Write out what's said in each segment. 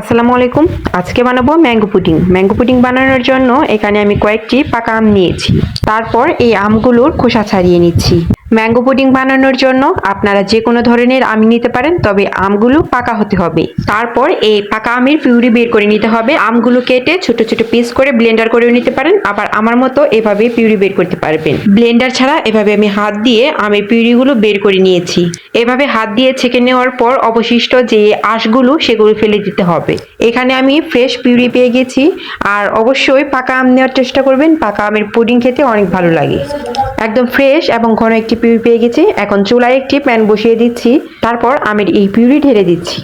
আসসালামু আলাইকুম। আজকে বানাবো ম্যাঙ্গো পুডিং। ম্যাঙ্গো পুডিং বানানোর জন্য এখানে আমি কয়েকটি পাকা আম নিয়েছি। তারপর এই আমগুলোর খোসা ছাড়িয়ে নিচ্ছি। ম্যাঙ্গো পুডিং বানানোর জন্য আপনারা যে কোনো ধরনের আম নিতে পারেন, তবে আমগুলো পাকা হতে হবে। তারপর এই পাকা আমের পিউরি বের করে নিতে হবে। আমগুলো কেটে ছোট ছোট পিস করে ব্লেন্ডার করেও নিতে পারেন। আবার আমার মতো এভাবে পিউরি বের করতে পারবেন। ব্লেন্ডার ছাড়া এভাবে আমি হাত দিয়ে আমের পিউরিগুলো বের করে নিয়েছি। এভাবে হাত দিয়ে ছেঁকে নেওয়ার পর অবশিষ্ট যে আঁশগুলো সেগুলো ফেলে দিতে হবে। এখানে আমি ফ্রেশ পিউরি পেয়ে গেছি। আর অবশ্যই পাকা আম নেওয়ার চেষ্টা করবেন। পাকা আমের পুডিং খেতে অনেক ভালো লাগে। একদম ফ্রেশ এবং ঘন একটি পিউরি পেয়ে গেছি। এখন চুলায় একটি প্যান বসিয়ে দিচ্ছি। তারপর আমের এই পিউরি ঢেলে দিচ্ছি।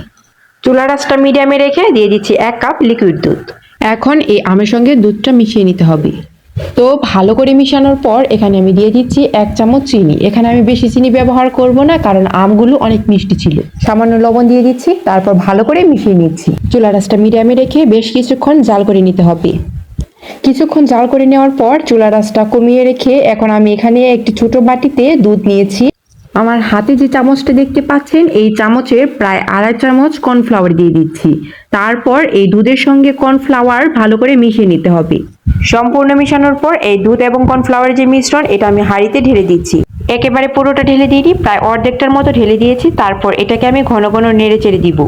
চুলা রাসটা মিডিয়ামে রেখে দিয়ে দিচ্ছি এক কাপ লিকুইড দুধ। এখন এই আমের সঙ্গে দুধটা মিশিয়ে নিতে হবে। তো ভালো করে মিশানোর পর এখানে আমি দিয়ে দিচ্ছি এক চামচ চিনি। এখানে আমি বেশি চিনি ব্যবহার করব না, কারণ আমগুলো অনেক মিষ্টি ছিল। সামান্য লবণ দিয়ে দিচ্ছি, তারপর ভালো করে মিশিয়ে নিচ্ছি। চুলা রাসটা মিডিয়ামে রেখে বেশ কিছুক্ষণ জাল করে নিতে হবে। কিছুক্ষণ জাল করে নেওয়ার পর চুলা রাসটা কমিয়ে রেখে এখন আমি এখানে একটি ছোট বাটিতে দুধ নিয়েছি। আমার হাতে যে চামচটা দেখতে পাচ্ছেন, এই চামচের প্রায় আড়াই চামচ কর্নফ্লাওয়ার দিয়ে দিচ্ছি। তারপর এই দুধের সঙ্গে কর্নফ্লাওয়ার ভালো করে মিশিয়ে নিতে হবে। সম্পূর্ণ মিশানোর পর এই দুধ এবং কর্নফ্লাওয়ারের যে মিশ্রণ, এটা আমি হাঁড়িতে ঢেলে দিচ্ছি। একেবারে পুরোটা ঢেলে দিয়ে দিই প্রায় অর্ধেকটার মতো ঢেলে দিয়েছি। তারপর এটাকে আমি ঘন ঘন নেড়ে চেড়ে দিব।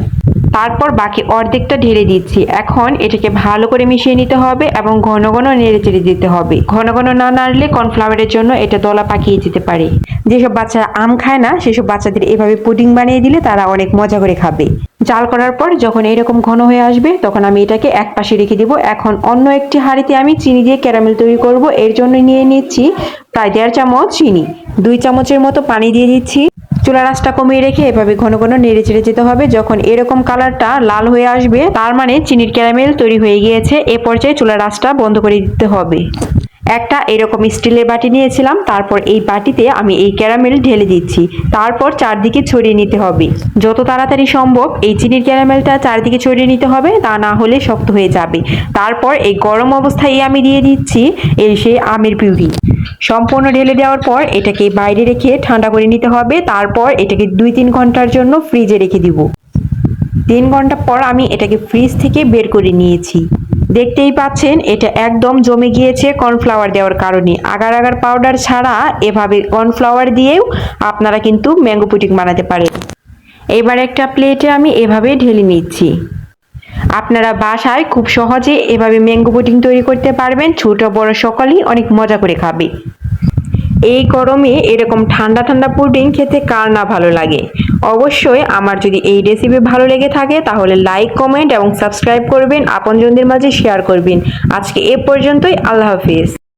তারপর বাকি অর্ধেকটা ঢেলে দিচ্ছি। এখন এটাকে ভালো করে মিশিয়ে নিতে হবে এবং ঘন ঘন নেড়ে চেড়ে দিতে হবে। ঘন ঘন না নাড়লে কর্নফ্লাওয়ারের জন্য এটা দলা পাকিয়ে যেতে পারে। যেসব বাচ্চারা আম খায় না, সেসব বাচ্চাদের এভাবে পুডিং বানিয়ে দিলে তারা অনেক মজা করে খাবে। জাল করার পর যখন এরকম ঘন হয়ে আসবে, তখন আমি এটাকে এক পাশে রেখে দিব। এখন অন্য একটি হাঁড়িতে আমি চিনি দিয়ে ক্যারামেল তৈরি করব। এর জন্য নিয়ে নিচ্ছি প্রায় দেড় চামচ চিনি। দুই চামচের মতো পানি দিয়ে দিচ্ছি। চুলা রাসটা কমিয়ে রেখে এভাবে ঘন ঘন নেড়ে চেড়ে যেতে হবে। যখন এরকম কালারটা লাল হয়ে আসবে, তার মানে চিনির ক্যারামেল তৈরি হয়ে গিয়েছে। এ পর্যায়ে চুলা রাসটা বন্ধ করে দিতে হবে। একটা এরকম স্টিলের বাটি নিয়েছিলাম, তারপর এই বাটিতে আমি এই ক্যারামেল ঢেলে দিচ্ছি। তারপর চারদিকে ছড়িয়ে নিতে হবে। যত তাড়াতাড়ি সম্ভব এই চিনির ক্যারামেলটা চারদিকে ছড়িয়ে নিতে হবে, তা না হলে শক্ত হয়ে যাবে। তারপর এই গরম অবস্থায় আমি দিয়ে দিচ্ছি, এই সেই আমের পিউরি। সম্পূর্ণ ঢেলে দেওয়ার পর এটাকে বাইরে রেখে ঠান্ডা করে নিতে হবে। তারপর এটাকে দুই তিন ঘণ্টার জন্য ফ্রিজে রেখে দিব। তিন ঘণ্টা পর আমি এটাকে ফ্রিজ থেকে বের করে নিয়েছি। দেখতেই পাচ্ছেন, এটা একদম জমে গিয়েছে কর্নফ্লাওয়ার দেওয়ার কারণে। আগার আগার পাউডার ছাড়া এভাবে কর্নফ্লাওয়ার দিয়েও আপনারা কিন্তু ম্যাঙ্গো পুডিং বানাতে পারেন। এবার একটা প্লেটে আমি এভাবে ঢেলে নিচ্ছি। আপনারা বাসায় খুব সহজে এভাবে ম্যাঙ্গো পুডিং তৈরি করতে পারবেন। ছোট, বড় সকলেই অনেক মজা করে খাবে। এই গরমে এরকম ঠান্ডা ঠান্ডা পুডিং খেতে কার না ভালো লাগে? অবশ্যই আমার যদি এই রেসিপি ভালো লেগে থাকে, তাহলে লাইক কমেন্ট এবং সাবস্ক্রাইব করবেন, আপনজনদের মাঝে শেয়ার করবেন। আজকে এ পর্যন্তই, আল্লাহ হাফিজ।